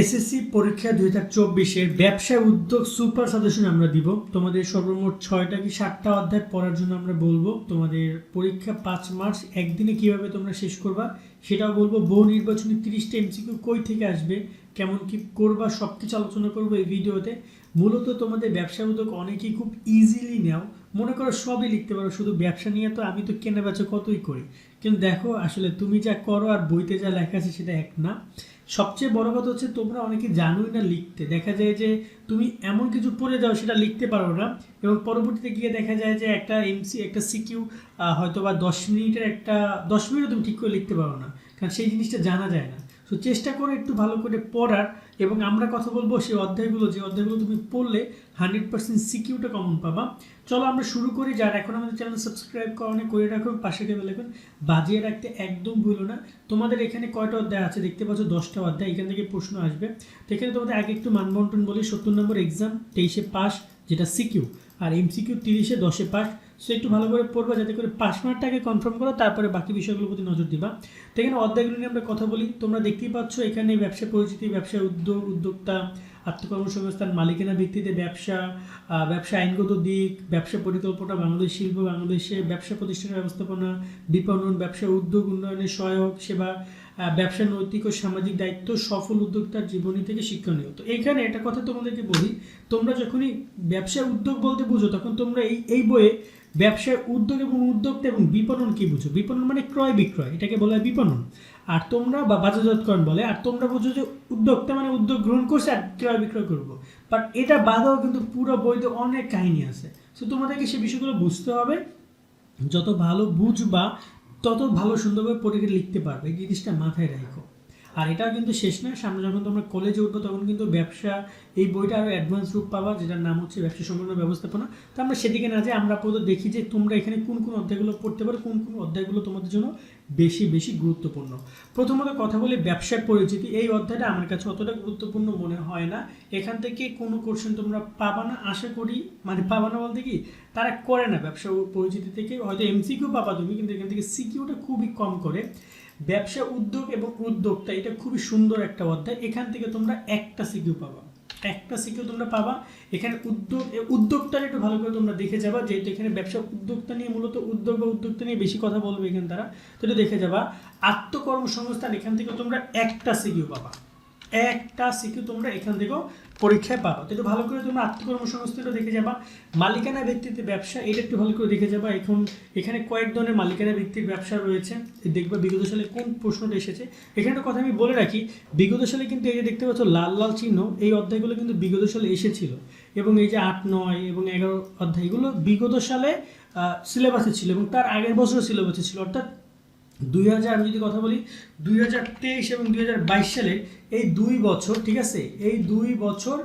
SSC পরীক্ষা দুই হাজার চব্বিশের ব্যবসায় উদ্যোগ সুপার সাজেশন আমরা দিব। তোমাদের সর্বমোট ছয়টা কি সাতটা অধ্যায় পড়ার জন্য আমরা বলব। তোমাদের পরীক্ষা পাঁচ মার্চ, একদিনে কীভাবে তোমরা শেষ করবা সেটাও বলব। বহু নির্বাচনী তিরিশটা এমসিকিউ কই থেকে আসবে, কেমন কি করবা সব কিছু আলোচনা করব এই ভিডিওতে। মূলত তোমাদের ব্যবসা উদ্যোগ অনেকেই খুব ইজিলি নেও। মনে করো সবই লিখতে পারো, শুধু ব্যবসা নিয়ে তো আমি তো কেনা বেচা কতই করি। কিন্তু দেখো, আসলে তুমি যা করো আর বইতে যা লেখা আছে সেটা এক না। সবচেয়ে বড় কথা হচ্ছে তোমরা অনেকে জানোই না লিখতে। দেখা যায় যে তুমি এমন কিছু পড়ে যাও সেটা লিখতে পারো না এবং পরবর্তীতে গিয়ে দেখা যায় যে একটা এমসি একটা সিকিউ হয়তো বা দশ মিনিটের একটা, দশ মিনিটও তুমি ঠিক করে লিখতে পারো না। কারণ সেই জিনিসটা জানা যায় না। তো চেষ্টা করো একটু ভালো করে পড়ার। এবং আমরা কথা বলব সেই অধ্যায়গুলো, যে অধ্যায়গুলো তুমি পড়লে হান্ড্রেড পার্সেন্ট সিকিউটা কমন পাবা। চলো আমরা শুরু করি, যার এখন আমাদের চ্যানেল সাবস্ক্রাইব করানো, করে রাখো, পাশে কে বেলাবেন বাজিয়ে রাখতে একদম ভুলো না। তোমাদের এখানে কয়টা অধ্যায় আছে? দেখতে পাচ্ছ দশটা অধ্যায়, এখান থেকে প্রশ্ন আসবে। তো এখানে তোমাদের আগে একটু মানবন্টন বলি, সত্তর নম্বর এক্সাম তেইশে পাস যেটা সিকিউ। আর এমসিকিউ তিরিশে দশে পাস সো একটু ভালো করে পড়বা যাতে করে পাঁচ মার্কটাকে কনফার্ম করো, তারপরে বাকি বিষয়গুলোর প্রতি নজর দিবা। তো এখানে অধ্যায়গুলো নিয়ে আমরা কথা বলি। তোমরা দেখতেই পাচ্ছ এখানে ব্যবসা পরিচিতি ব্যবসা উদ্যোগ, উদ্যোক্তা আত্মকর্মসংস্থান মালিকানা ভিত্তিতে ব্যবসা ব্যবসা আইনগত দিক, ব্যবসা পরিকল্পনা, বাংলাদেশ শিল্প বাংলাদেশে ব্যবসা প্রতিষ্ঠানের ব্যবস্থাপনা, বিপণন, ব্যবসা উদ্যোগ, উন্নয়নের সহায়ক সেবা ব্যবসা নৈতিক ও সামাজিক দায়িত্ব, সফল উদ্যোক্তার জীবনী থেকে শিক্ষণীয় তো এখানে একটা কথা তোমাদেরকে বলি, তোমরা যখনই ব্যবসা উদ্যোগ বলতে বুঝো, তখন তোমরা এই এই বইয়ে ব্যবসায় উদ্যোগ এবং উদ্যোক্তা এবং বিপণন কি বুঝো? বিপণন মানে ক্রয় বিক্রয়, এটাকে বলা হয় বিপণন। আর তোমরা বা বাজারজাতকরণ বলে, আর তোমরা বুঝো যে উদ্যোক্তা মানে উদ্যোগ গ্রহণ করছে আর ক্রয় বিক্রয় করব। বাট এটা বাদেও কিন্তু পুরো বইতে অনেক কাহিনী আছে। সো তোমাদেরকে সে বিষয়গুলো বুঝতে হবে। যত ভালো বুঝবা, তত ভালো সুন্দরভাবে পরীক্ষা লিখতে পারবে। এই জিনিসটা মাথায় রাখো। আর এটাও কিন্তু শেষ নয়। সামনে যখন তোমরা কলেজে উঠবো, তখন কিন্তু ব্যবসা, এই বইটা আরও অ্যাডভান্স রূপ পাবা, যেটার নাম হচ্ছে ব্যবসা সম্পূর্ণ ব্যবস্থাপনা। তো আমরা সেদিকে না যাই আমরা আপাতত দেখি যে তোমরা এখানে কোন কোন অধ্যায়গুলো পড়তে পারো, কোন কোন অধ্যায়গুলো তোমাদের জন্য বেশি বেশি গুরুত্বপূর্ণ। প্রথমত কথা বলি ব্যবসার পরিচিতি। এই অধ্যায়টা আমার কাছে অতটা গুরুত্বপূর্ণ মনে হয় না। এখান থেকে কোনো কোশ্চেন তোমরা পাবা না। আশা করি মানে পাবা না বলতে কি, তারা করে না ব্যবসা পরিচিতি থেকে। হয়তো এমসিকিউ পাবা তুমি, কিন্তু এখান থেকে সিকিউটা খুবই কম করে। ব্যবসা উদ্যোগ এবং উদ্যোক্তা, এটা খুবই সুন্দর একটা অধ্যায়। এখান থেকে তোমরা একটা সিকিউ পাবা। একটা সিকিউ তোমরা পাবা। এখানে উদ্যোগ উদ্যোক্তার একটু ভালো করে তোমরা দেখে যাবা, যেহেতু এখানে ব্যবসা উদ্যোক্তা নিয়ে মূলত উদ্যোগ বা উদ্যোক্তা নিয়ে বেশি কথা বলবে এখানে তারা তো এটা দেখে যাবা। আত্মকর্মসংস্থান, এখান থেকে তোমরা একটা সিকিউ পাবা। একটা সিকিউ তোমরা এখান থেকেও পরীক্ষায় পাবা। তো ভালো করে তোমরা আত্মকর্মসংস্থানটা দেখে যাবা। মালিকানা ভিত্তিতে ব্যবসা, এটা একটু ভালো করে দেখে যাবা। এখন এখানে কয়েক ধরনের মালিকানা ভিত্তিক ব্যবসা রয়েছে। দেখবা বিগত সালে কোন প্রশ্নটা এসেছে। এখানে একটা কথা আমি বলে রাখি, বিগত সালে কিন্তু এই যে দেখতে পাচ্ছ লাল লাল চিহ্ন, এই অধ্যায়গুলো কিন্তু বিগত সালে এসেছিল। এবং এই যে আট, নয় এবং এগারো অধ্যায়, এগুলো বিগত সালে সিলেবাসে ছিল এবং তার আগের বছরও সিলেবাসে ছিল। অর্থাৎ দুই হাজার, আমি যদি কথা বলি, দুই হাজার তেইশ এবং দুই হাজার বাইশ সালে এই দুই বছর, ঠিক আছে? এই দুই বছর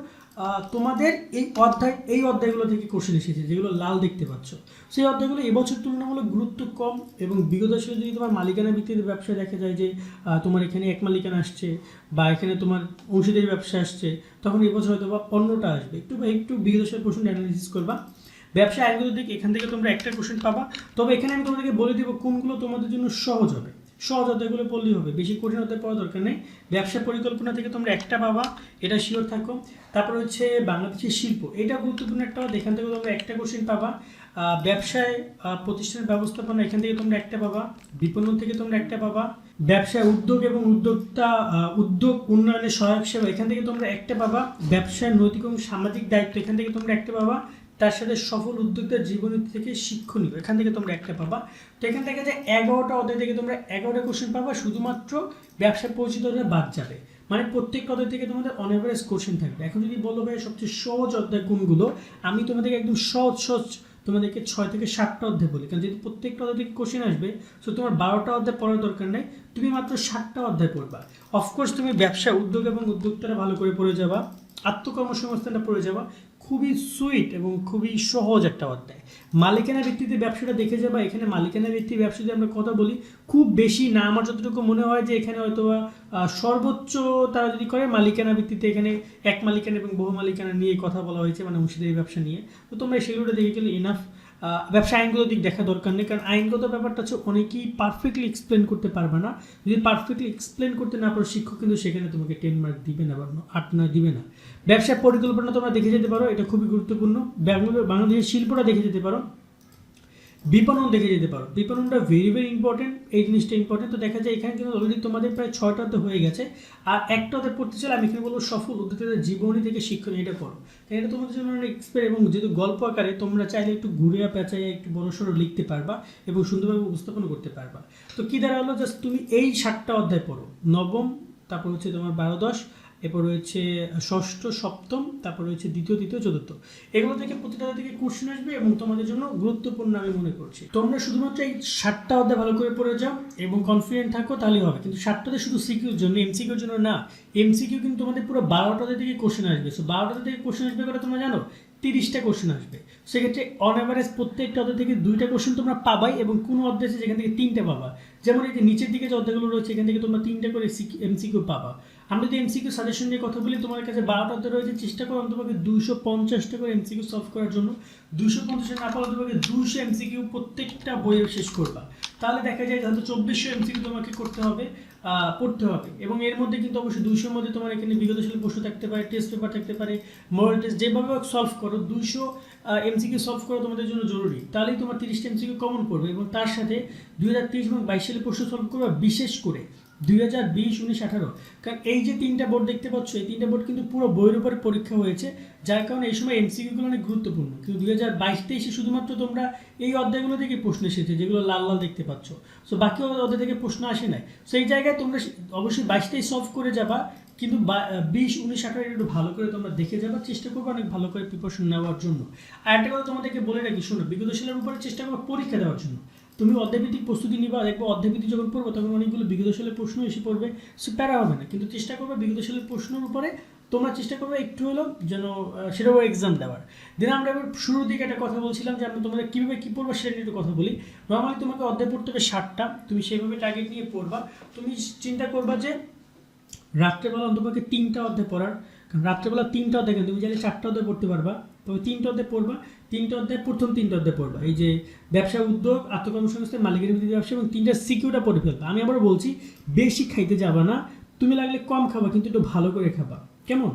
তোমাদের এই অধ্যায়, এই অধ্যায়গুলো থেকে কোশ্চেন এসেছে, যেগুলো লাল দেখতে পাচ্ছ। সেই অধ্যায়গুলো এবছর তুলনামূলক গুরুত্ব কম এবং বিগত সালে যদি তোমার মালিকানা ভিত্তিতে ব্যবসা দেখা যায় যে তোমার এখানে এক মালিকানা আসছে বা এখানে তোমার অংশীদারি ব্যবসা আসছে, তখন এবছর হয়তো বা অন্যটা আসবে। একটু বা একটু বিগত সালের প্রশ্ন অ্যানালিসিস করবা। ব্যবসা আইনগত দিক এখান থেকে তোমরা একটা কোশ্চেন পাবা। তবে এখানে আমি তোমাদেরকে বলে দিব কোনগুলো তোমাদের জন্য সহজ হবে। সহজ অধ্যায়গুলো পড়লেই হবে, বেশি কঠিন অধ্যায় পড়ার দরকার নেই। ব্যবসা পরিকল্পনা থেকে তোমরা একটা পাবা, এটা শিওর থাকো। তারপর হচ্ছে বাংলাদেশের শিল্প, এটা গুরুত্বপূর্ণ একটা এখান থেকে তোমরা একটা কোশ্চেন পাবা। ব্যবসায় প্রতিষ্ঠানের ব্যবস্থাপনা, এখান থেকে তোমরা একটা পাবা। বিপণন থেকে তোমরা একটা পাবা। ব্যবসায় উদ্যোগ এবং উদ্যোক্তা উদ্যোগ উন্নয়নের সহায়ক সেবা, এখান থেকে তোমরা একটা পাবা। ব্যবসায় নৈতিক এবং সামাজিক দায়িত্ব, এখান থেকে তোমরা একটা পাবা। তার সাথে সফল উদ্যোক্তার জীবনী থেকে শিক্ষণীয়। এখান থেকে তোমরা একটা পাবা। তো এখান থেকে যে এগারোটা অধ্যায় থেকে তোমরা এগারোটা কোশ্চেন পাবা, শুধুমাত্র ব্যবসা পরিচিত হলে বাদ যাবে। মানে প্রত্যেকটা অধ্যায় থেকে তোমাদের অন এভারেজ কোশ্চেন থাকবে। এখন যদি বলো ভাই সবচেয়ে সহজ অধ্যায় কোনগুলো, আমি তোমাদেরকে একদম সহজ সহজ তোমাদেরকে ছয় থেকে সাতটা অধ্যায় বলি। কারণ যদি প্রত্যেকটা অধ্যায় থেকে কোশ্চেন আসবে সো তোমার বারোটা অধ্যায় পড়ার দরকার নেই। তুমি মাত্র সাতটা অধ্যায় পড়বা। অফকোর্স তুমি ব্যবসা উদ্যোগ এবং উদ্যোক্তারা ভালো করে পড়ে যাবা, আত্মকর্মসংস্থানটা পড়ে যাবা। খুবই সুইট এবং খুবই সহজ একটা অধ্যায়। মালিকানা ভিত্তিতে ব্যবসাটা দেখে যাবা এখানে মালিকানা ভিত্তিক ব্যবসা যদি আমরা কথা বলি, খুব বেশি না আমার যতটুকু মনে হয় যে এখানে হয়তো সর্বোচ্চ তারা যদি করে, মালিকানা ভিত্তিতে এখানে এক মালিকানা এবং বহু মালিকানা নিয়ে কথা বলা হয়েছে মানে অংশীদারি ব্যবসা নিয়ে। তো তোমরা সেগুলোটা দেখে গেলে ইনাফ ব্যবসা আইনগত দিক দেখা দরকার নেই, কারণ আইনগত ব্যাপারটা হচ্ছে অনেকেই পারফেক্টলি এক্সপ্লেন করতে পারবে না। যদি পারফেক্টলি এক্সপ্লেন করতে না পারো, শিক্ষক কিন্তু সেখানে তোমাকে টেন মার্ক দিবে না বা আট না দিবে না। ব্যবসা পরিকল্পনা তোমরা দেখে যেতে পারো, এটা খুবই গুরুত্বপূর্ণ। বাংলাদেশের শিল্পটা দেখে যেতে পারো। বিপণন দেখে যেতে পারো। বিপণনটা ভেরি ভেরি ইম্পর্টেন্ট এই জিনিসটা ইম্পর্টেন্ট তো দেখা যায় এখানে কিন্তু অলরেডি তোমাদের প্রায় ছয়টা ছয়টাতে হয়ে গেছে। আর একটাতে পড়তে চাইলে আমি এখানে বলব সফল উদ্যোক্তাদের জীবনী থেকে শিক্ষণ এটা করো। কারণ এটা তোমাদের জন্য অনেক এক্সপের এবং যেহেতু গল্প আকারে তোমরা চাইলে একটু ঘুরিয়া পেঁচাইয়া একটু বড় সড়ো লিখতে পারবা এবং সুন্দরভাবে উপস্থাপন করতে পারবা। তো কী দাঁড়াল? জাস্ট তুমি এই সাতটা অধ্যায় পড়ো। নবম, তারপর হচ্ছে তোমার বারো, দশ। এরপর রয়েছে ষষ্ঠ, সপ্তম, তারপর রয়েছে দ্বিতীয়, তৃতীয়, চতুর্থ। এগুলো থেকে প্রতিটা থেকে কোশ্চেন আসবে এবং তোমাদের জন্য গুরুত্বপূর্ণ আমি মনে করছি। তোমরা শুধুমাত্র এই সাতটা অধ্যায় ভালো করে পড়ে যাও এবং কনফিডেন্ট থাকো, তাহলেই হবে। কিন্তু সাতটাতে শুধু সিকিউর জন্য এমসিকিউর জন্য না। এমসিকিউ কিন্তু তোমাদের পুরো বারোটাতে থেকে কোশ্চেন আসবে। সো বারোটাতে থেকে কোশ্চেন আসবে করে তোমরা জানো, তিরিশটা কোশ্চেন আসবে। সেক্ষেত্রে অন অ্যাভারেজ প্রত্যেকটা অধ্যায় থেকে দুইটা কোশ্চেন তোমরা পাবাই এবং কোনো অধ্যায় আছে যেখান থেকে তিনটে পাবা। যেমন এই যে নিচের দিকে যে অধ্যায়গুলো রয়েছে, এখান থেকে তোমরা তিনটে করে এমসিকিউ পাবা। আমরা যদি এমসিকিউ সাজেশন নিয়ে কথা বলি তোমার কাছে বারোটা অধ্যায় রয়েছে, চেষ্টা করো অন্তপক্ষে দুইশো পঞ্চাশটা করে এমসিকিউ সলভ করার জন্য। দুইশো পঞ্চাশে না পারলে তোমাকে দুইশো এমসিকিউ প্রত্যেকটা বইয়ে শেষ করবা। তাহলে দেখা যায় হয়তো চব্বিশশো এমসিকিউ তোমাকে করতে হবে পড়তে হবে। এবং এর মধ্যে কিন্তু অবশ্যই দুইশোর মধ্যে তোমার এখানে বিগত সালের প্রশ্ন থাকতে পারে টেস্ট পেপার থাকতে পারে মডেল টেস্ট যেভাবে সলভ করো। দুইশো এমসিকিউ সলভ করা তোমাদের জন্য জরুরি। তাহলেই তোমার তিরিশটা এমসিকিউ কমন পড়বে এবং তার সাথে দুই হাজার তেইশ এবং বাইশ সালে প্রশ্ন সলভ করবে বিশেষ করে দুই হাজার বিশ, উনিশ, আঠারো। কারণ এই যে তিনটা বোর্ড দেখতে পাচ্ছ, এই তিনটা বোর্ড কিন্তু পুরো বইয়ের উপরে পরীক্ষা হয়েছে, যার কারণে এই সময় এমসিকিউগুলো অনেক গুরুত্বপূর্ণ। কিন্তু দুই হাজার বাইশ, তেইশে শুধুমাত্র তোমরা এই অধ্যায়গুলো থেকে প্রশ্ন এসেছে, যেগুলো লাল লাল দেখতে পাচ্ছ। সো বাকি অধ্যায় থেকে প্রশ্ন আসে নাই। সো এই জায়গায় তোমরা অবশ্যই বাইশ তেইশ সলভ করে যাবা। কিন্তু বিশ, উনিশ, আঠারো একটু ভালো করে তোমরা দেখে যাবার চেষ্টা করবে অনেক ভালো করে প্রিপারেশন নেওয়ার জন্য। আর একটা কথা তোমাদেরকে বলে রাখি, শোনো বিগত সালের উপরে চেষ্টা করবে পরীক্ষা দেওয়ার জন্য। তুমি অধ্যায়ভিত্তিক প্রস্তুতি নিবা, দেখব অধ্যায়ভিত্তিক যখন পড়ব, তখন অনেকগুলো বিগত সালের প্রশ্ন এসে পড়বে, সে প্যারা হবে না। কিন্তু চেষ্টা করবে বিগত সালের প্রশ্নের উপরে তোমরা চেষ্টা করবে একটু হলেও যেন সেটাও এক্সাম দেওয়ার। দেন আমরা এবার শুরুর দিকে একটা কথা বলছিলাম যে আমরা তোমাদের কীভাবে কী পড়ব সেটা নিয়ে একটু কথা বলি। নর্মালি তোমাকে অধ্যায় পড়তে হবে ষাটটা তুমি সেইভাবে টার্গেট নিয়ে পড়বা। তুমি চিন্তা করবা যে রাত্রেবেলা অন্তপক্ষে তিনটা অধ্যায় পড়ার। কারণ রাত্রেবেলা তিনটা অধ্যায় কেন তুমি চাইলে চারটা অধ্যায় পড়তে পারবা। তবে তিনটা অধ্যায় পড়বা। তিনটা অধ্যায়, প্রথম তিনটা অধ্যায় পড়বা। এই যে ব্যবসা, উদ্যোগ, আত্মকর্মসংস্থান, মালিকের ভিত্তিতে ব্যবসা এবং তিনটা সিকিউরটা পড়ে ফেলবা। আমি আবার বলছি, বেশি খাইতে যাবা না। তুমি লাগলে কম খাবা, কিন্তু একটু ভালো করে খাবা। কেমন?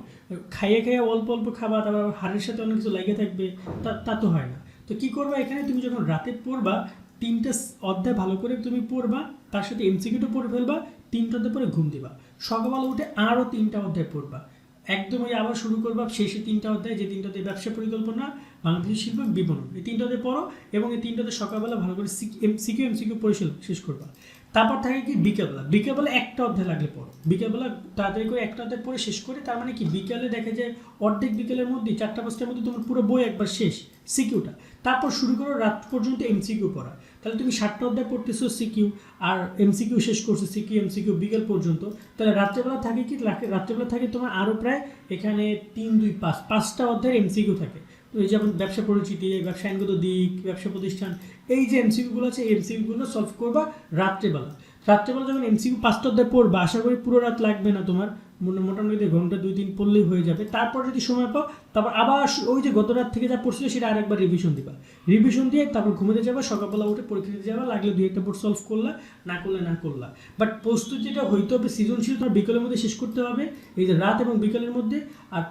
খাইয়ে খাইয়ে অল্প অল্প খাবা, তারপর হাড়ের সাথে অনেক কিছু লাগিয়ে থাকবে, তা তা তো হয় না। তো কি করবা এখানে? তুমি যখন রাতে পড়বা, তিনটা অধ্যায় ভালো করে তুমি পড়বা, তার সাথে এমসিকিউটা পড়ে ফেলবা, তিনটা অধ্যায় পরে ঘুম দিবা। সকালবেলা উঠে আরও তিনটা অধ্যায় পড়বা। একদমই আবার শুরু করবা শেষে তিনটা অধ্যায়, যে তিনটা অধ্যায় ব্যবসা পরিকল্পনা বাংলাদেশের শিল্প বিপণন। এই তিনটা অধ্যায় পড়ো এবং এই তিনটা অধ্যায় সকালবেলা ভালো করে সিকিউ, এমসিকিউ পড়ে শেষ- শেষ করবা। তারপর থাকে কি বিকেলবেলা। বিকেলবেলা একটা অধ্যায় লাগলে পড়ো। বিকেলবেলা তাড়াতাড়ি করে একটা অধ্যায় পড়ে শেষ করে, তার মানে কি বিকেলে দেখে যে অর্ধেক বিকেলের মধ্যে চারটা পাঁচটার মধ্যে তোমার পুরো বই একবার শেষ, সিকিউটা। তারপর শুরু করো, রাত পর্যন্ত এমসিকিউ পড়া। তাহলে তুমি সাতটা অধ্যায় পড়তেছো সিকিউ আর এমসিকিউ শেষ করছ সিকিউ এমসিকিউ বিকেল পর্যন্ত। তাহলে রাত্রেবেলা থাকে কি রাত্রেবেলা থাকে তোমার আরও প্রায় এখানে তিন, দুই, পাঁচ, পাঁচটা অধ্যায়ের এমসিকিউ থাকে। তো এই যেমন ব্যবসা পরিচিতি ব্যবসা আইনগত দিক, ব্যবসা প্রতিষ্ঠান, এই যে এমসিকিউগুলো আছে, এই এমসিকিউগুলো সলভ করবা রাত্রেবেলা। রাত্রেবেলা যখন এমসিকিউ পাঁচটা অধ্যায় পড়বা, আশা করি পুরো রাত লাগবে না তোমার। মোটামুটি ঘণ্টা, দুই দিন পড়লেই হয়ে যাবে। তারপর যদি সময় পাও, তারপর আবার ওই যে গত রাত থেকে যা পড়ছিল, সেটা আরেকবার রিভিশন দিবা। রিভিশন দিয়ে তারপর ঘুমাতে যাবা, সকালবেলা উঠে পরীক্ষা দিতে যাবা, লাগলে দুই একটা বোর্ড সলভ করলা, না করলে না করলা। বাট প্রস্তুত যেটা হইতে হবে, সৃজনশীল তোমার বিকেলের মধ্যে শেষ করতে হবে। এই যে রাত এবং বিকেলের মধ্যে, আর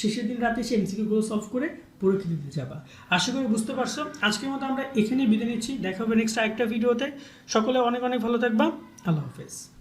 শেষের দিন রাতে সে এমসিকিউগুলো সলভ করে পরীক্ষা দিতে যাবা। আশা করি বুঝতে পারছ। আজকের মতো আমরা এখানেই বিদায় নিচ্ছি। দেখা হবে নেক্সট আরেকটা ভিডিওতে সকলে অনেক অনেক ভালো থাকবা। আল্লাহ হাফেজ।